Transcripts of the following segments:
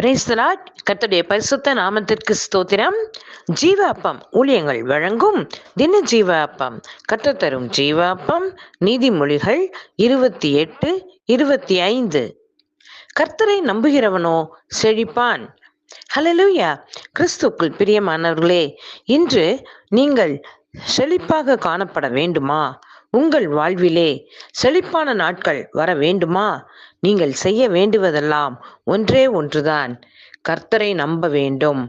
Praise the Lord கர்த்தருடைய பரிசுத்த நாமத்திற்கு ஸ்தோத்திரம். ஜீவ அப்பம் ஊழியங்கள் வழங்கும் தின ஜீவ அப்பம் கர்த்தர் தரும் ஜீவ அப்பம் நீதிமொழிகள் இருபத்தி எட்டு இருபத்தி ஐந்து. கர்த்தரை நம்புகிறவனோ செழிப்பான். ஹலலூயா கிறிஸ்துக்குள் பிரியமானவர்களே இன்று நீங்கள் செழிப்பாக காணப்பட வேண்டுமா? உங்கள் வாழ்விலே செழிப்பான நாட்கள் வர வேண்டுமா? நீங்கள் செய்ய வேண்டுவதெல்லாம் ஒன்றே ஒன்றுதான். கர்த்தரை நம்ப வேண்டும்.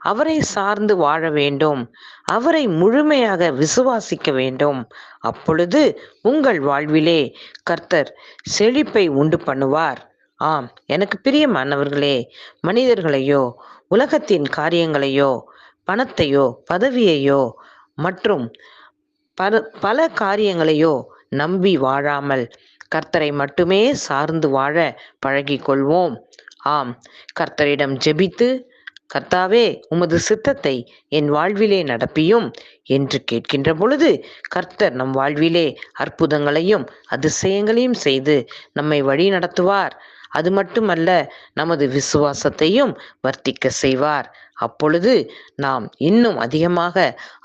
அவரை சார்ந்து வாழ வேண்டும். அவரை முழுமையாக விசுவாசிக்க வேண்டும். அப்பொழுது உங்கள் வாழ்விலே கர்த்தர் செழிப்பை உண்டு பண்ணுவார். ஆம் எனக்கு பிரியமானவர்களே மனிதர்களையோ உலகத்தின் காரியங்களையோ பணத்தையோ பதவியையோ மற்றும் பல பல காரியங்களையோ நம்பி வாழாமல் கர்த்தரை மட்டுமே சார்ந்து வாழ பழகி கொள்வோம். ஆம் கர்த்தரிடம் ஜெபித்து கர்த்தாவே உமது சித்தத்தை என் வாழ்விலே நடப்பியும் என்று கேட்கின்ற பொழுது கர்த்தர் நம் வாழ்விலே அற்புதங்களையும் அதிசயங்களையும் செய்து நம்மை வழி நடத்துவார். அது மட்டுமல்ல நமது விசுவாசத்தையும் வர்த்திக்க செய்வார். அப்பொழுது நாம் இன்னும் அதிகமாக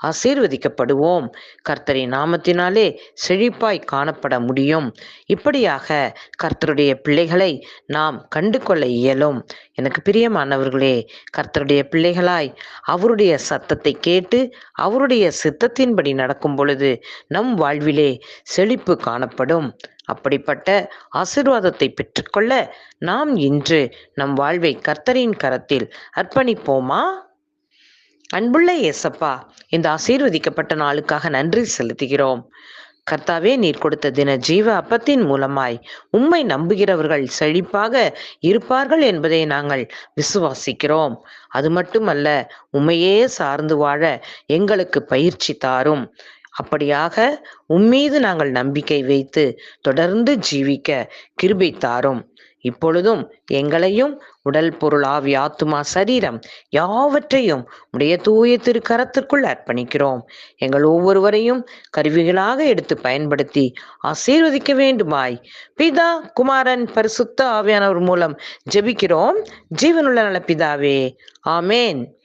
ஆசீர்வதிக்கப்படுவோம். கர்த்தரின் நாமத்தினாலே செழிப்பாய் காணப்பட முடியும். இப்படியாக கர்த்தருடைய பிள்ளைகளை நாம் கண்டு கொள்ள இயலும். எனக்கு பிரியமானவர்களே கர்த்தருடைய பிள்ளைகளாய் அவருடைய சத்தத்தை கேட்டு அவருடைய சித்தத்தின்படி நடக்கும் பொழுது நம் வாழ்விலே செழிப்பு காணப்படும். அப்படிப்பட்ட ஆசிர்வாதத்தை பெற்றுக்கொள்ள நாம் இன்று நம் வாழ்வை கர்த்தரின் கரத்தில் அர்ப்பணிப்போமா? அன்புள்ள ஏசப்பா இந்த ஆசீர்வதிக்கப்பட்ட நாளுக்காக நன்றி செலுத்துகிறோம். கர்த்தாவே நீர் கொடுத்த தின ஜீவ அப்பத்தின் மூலமாய் உம்மை நம்புகிறவர்கள் செழிப்பாக இருப்பார்கள் என்பதை நாங்கள் விசுவாசிக்கிறோம். அது மட்டுமல்ல உம்மையே சார்ந்து வாழ எங்களுக்கு பயிற்சி தாரும். அப்படியாக உம்மீது நாங்கள் நம்பிக்கை வைத்து தொடர்ந்து ஜீவிக்க கிருபை தாரும். இப்பொழுதும் எங்களையும் உடல் பொருள் ஆவி ஆத்துமா சரீரம் யாவற்றையும் உடைய தூய திருக்கரத்திற்குள் அர்ப்பணிக்கிறோம். எங்கள் ஒவ்வொருவரையும் கருவிகளாக எடுத்து பயன்படுத்தி ஆசீர்வதிக்க வேண்டுமாய். பிதா குமாரன் பரிசுத்த ஆவியானவர் மூலம் ஜெபிக்கிறோம். ஜீவனுள்ள நல பிதாவே ஆமேன்.